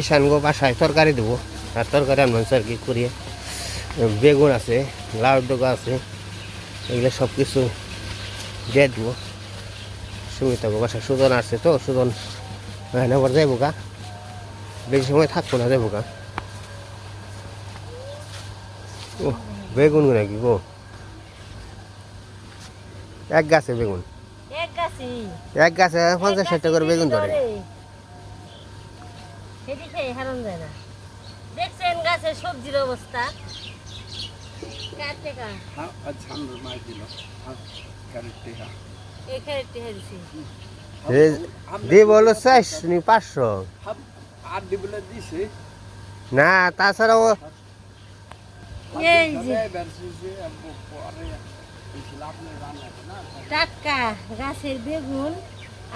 ঈশানগো বাসায় তরকারি দেবো। আর তরকারি আনবেন আর কি করিয়ে বেগুন আছে লাউ ডোকা আছে এগুলো সব কিছু দিয়ে দেবো। সুমিতা গো বাসায় সুজন আসছে তো সুজন হ্যাঁ আবার যাইবো গা। বেশি সময় থাকব না যাইবো গা। ও বেগুন নাকি গো? এক গাছে বেগুন। এক গাছে? পঞ্চাশ ষাট টাকা করে বেগুন ধরে। সেটি খেয়ে হারান যায় না। দেখছেন গাছের সবজির অবস্থা? চাইশ নি তাছাড়াও টাটকা গাছের বেগুন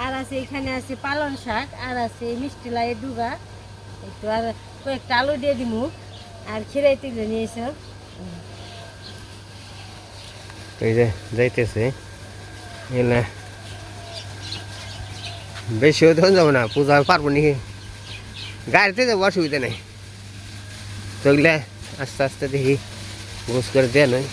আর আছে এখানে আছে পালং শাক আর আছে মিষ্টি লাই ডুগা। একটু আর কয়েকটা আলু দিয়ে দিমু আর খিরাই তুলে নিয়ে এসব এই যে যাইতেছে। এলে বেশি হতে যাব না, পূজা পারব নি গাড়িতে যাব, অসুবিধা নেই। চললে আস্তে আস্তে দেখি, গোস করে দেয় নয়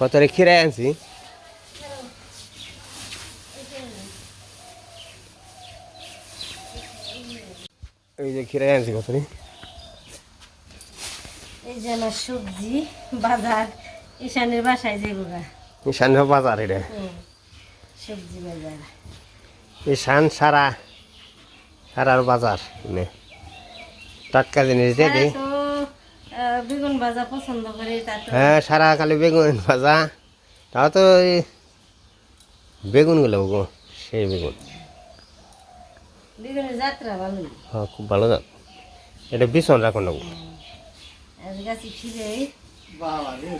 কত রে খিরাই আনছি এই যে খিরাই আনছি কত রে এই যে আমার সবজি বাজার ঈশানের বাসায় যেগুলা ঈশান বাজার এটা? সবজি বাজার। ঈশান সারা সারার বাজার টাটকা জিনিস দিয়ে বেগুন ভাজা পছন্দ করে তা হ্যাঁ সারা খালি বেগুন ভাজা। তাও তো এই বেগুনগুলো গো সেই বেগুন। বেগুনের যাত্রা ভালো। হ্যাঁ খুব ভালো দাম এটা ভীষণ রাখুন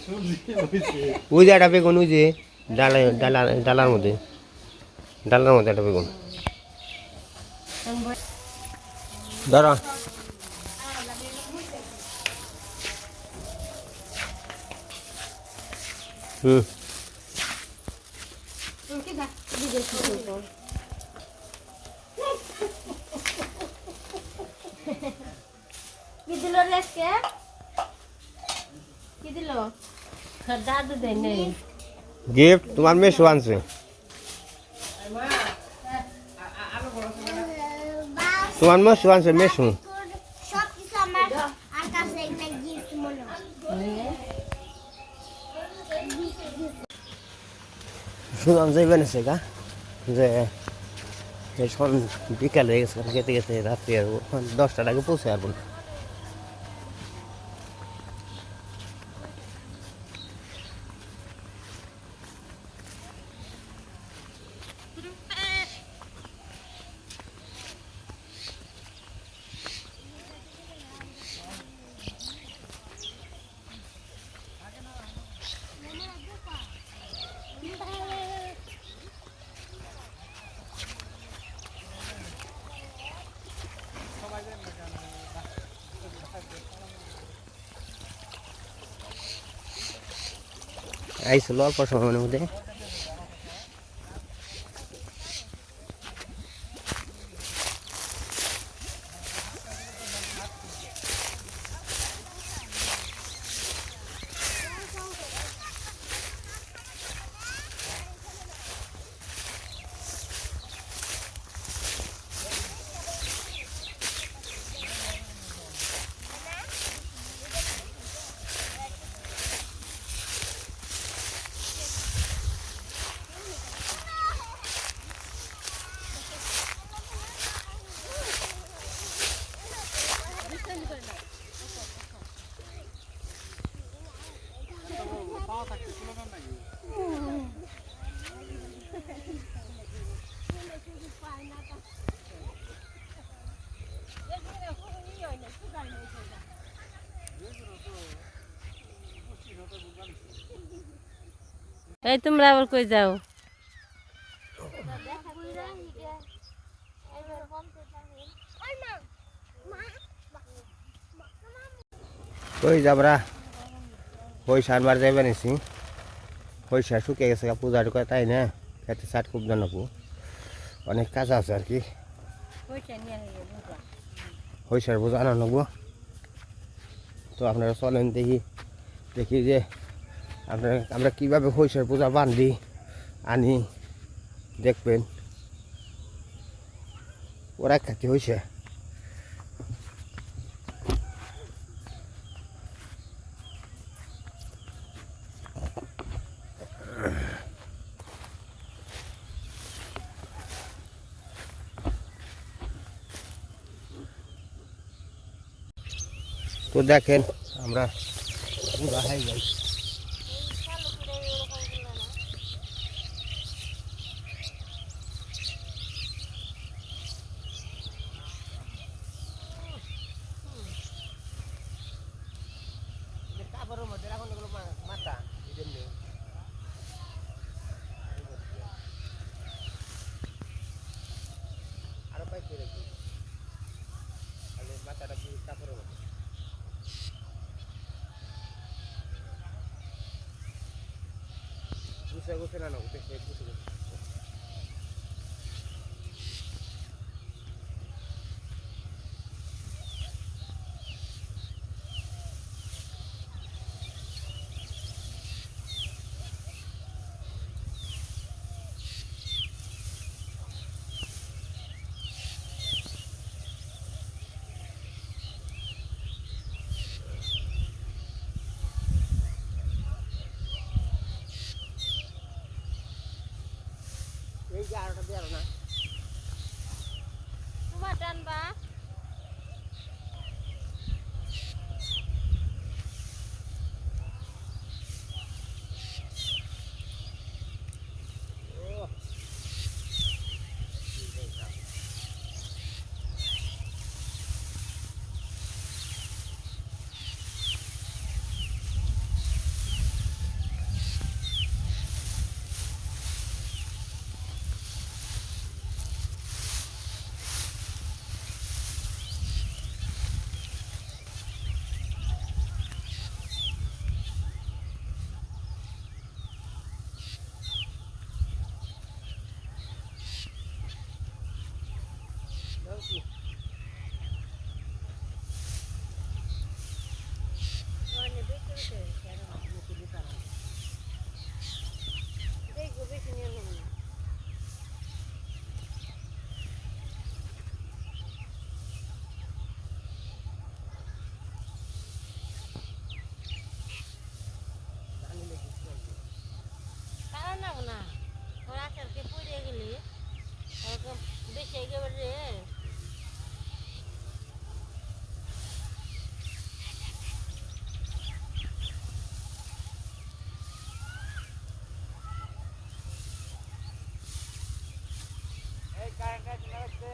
সবজি হইছে ওই যে একটা বেগুন ওই যে ডালা ডালা ডালার মধ্যে। ডালার মধ্যে একটা বেগুন। ধরো হুম কি দিল রে আজকে কি দিল দাদু গিফট তোমার মেশো আনছে তোমার একটা গিফট মনে হয়। সুদান যাইবে না গা, যে এখন বিকাল হয়ে গেছে খেতে গেছে রাত্রি আর দশটার আগে পৌঁছে আর না আইছিল অল্প সময়ের মধ্যে। এই তোমরা আবার কই যাও? ওই যাবরা? ওই সার বার যাইবে নিছি। সার শুকিয়ে গেছে পূজা টুকা তাই না? খেতে সার খুব জানাব অনেক কাজ আছে আর কি। পয়সা হয়ে বুঝা আনা নেব তো আপনারা চলেন দেখি দেখি যে আপনারা আমরা কীভাবে হইসার পূজা বান্ধি আনি দেখবেন। ওরা খাতে হয়েছে তো দেখেন আমরা কাপড়ের মধ্যে রাখুন এগুলো মাথা এই জন্য আরও পাইছে রেখে তাহলে মাথাটা দিয়ে কাপড়ের মধ্যে গুছে না না গুছে গুছে গুছে এই যে আরোটা দিয়ে না। তোমার টানবা মানে বেশি হচ্ছে কেন দেখব বেশি নিয়ে নেব না কারণ না না ওর আচারকে পড়ে গেলি ওরকম বেশি একেবারে এই কারেন্টটা চলে যাচ্ছে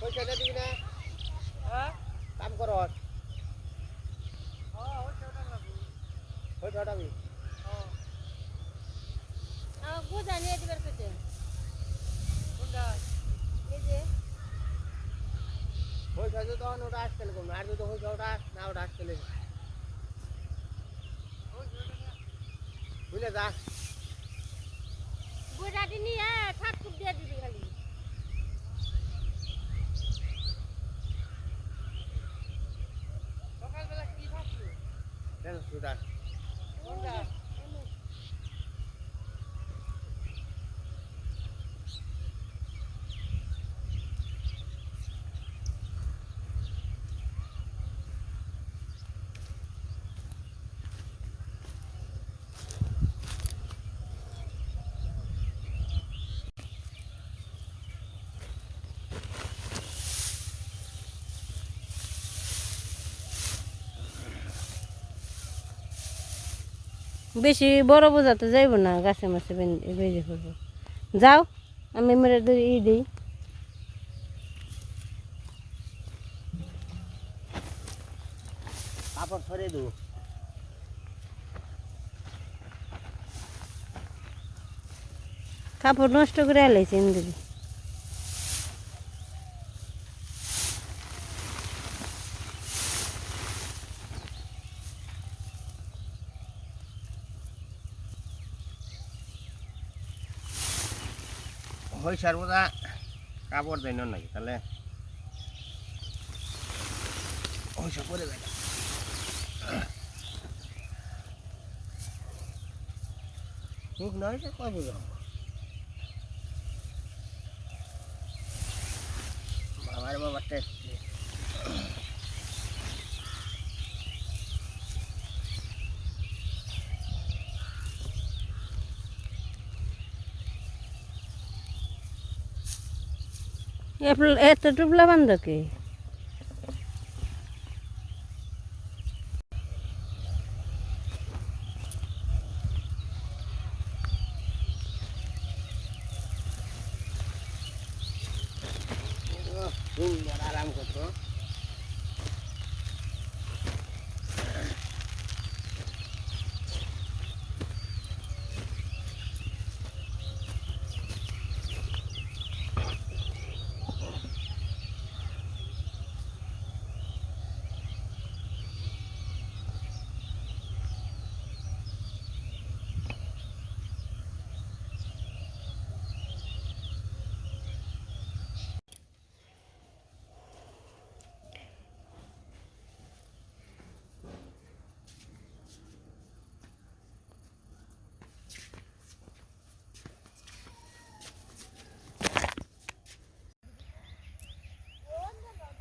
পয়সাটা দিবি না হ্যাঁ কাম কর ও ওটা লাগবে দিবি আমার গোজা নিয়ে দিবার পয়সা যদি তখন ওটা আসতে কম আর যদি পয়সা ওটা না ওটা আসতে বুঝলে যা। গোজাটি নিয়ে দিয়ে দিবি। বেশি বড় বোঝাতে যাইব না গাছে মাছে বেজে ফেলব। যাও আমি মেরে ই দিই। কাপড় নষ্ট করে এলাইছে দিদি হই সর্বদা কাপড় দেয় নাকি? তাহলে ওইসব করে দেয় ঠিক নয় কয় বুঝো বাবার বাবারটা এসছে এত টুপলা বান্ধ কি? আরাম করতো।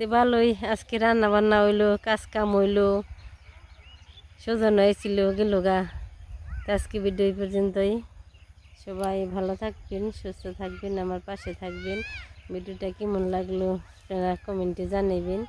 তে ভালোই, আজকে রান্না বান্না হইল কাজ কাম হইল সজন হয়েছিল গেল গা। আজকে ভিডিও পর্যন্তই। সবাই ভালো থাকবেন, সুস্থ থাকবেন, আমার পাশে থাকবেন। ভিডিওটা কেমন লাগল, আপনারা কমেন্টে জানাবেন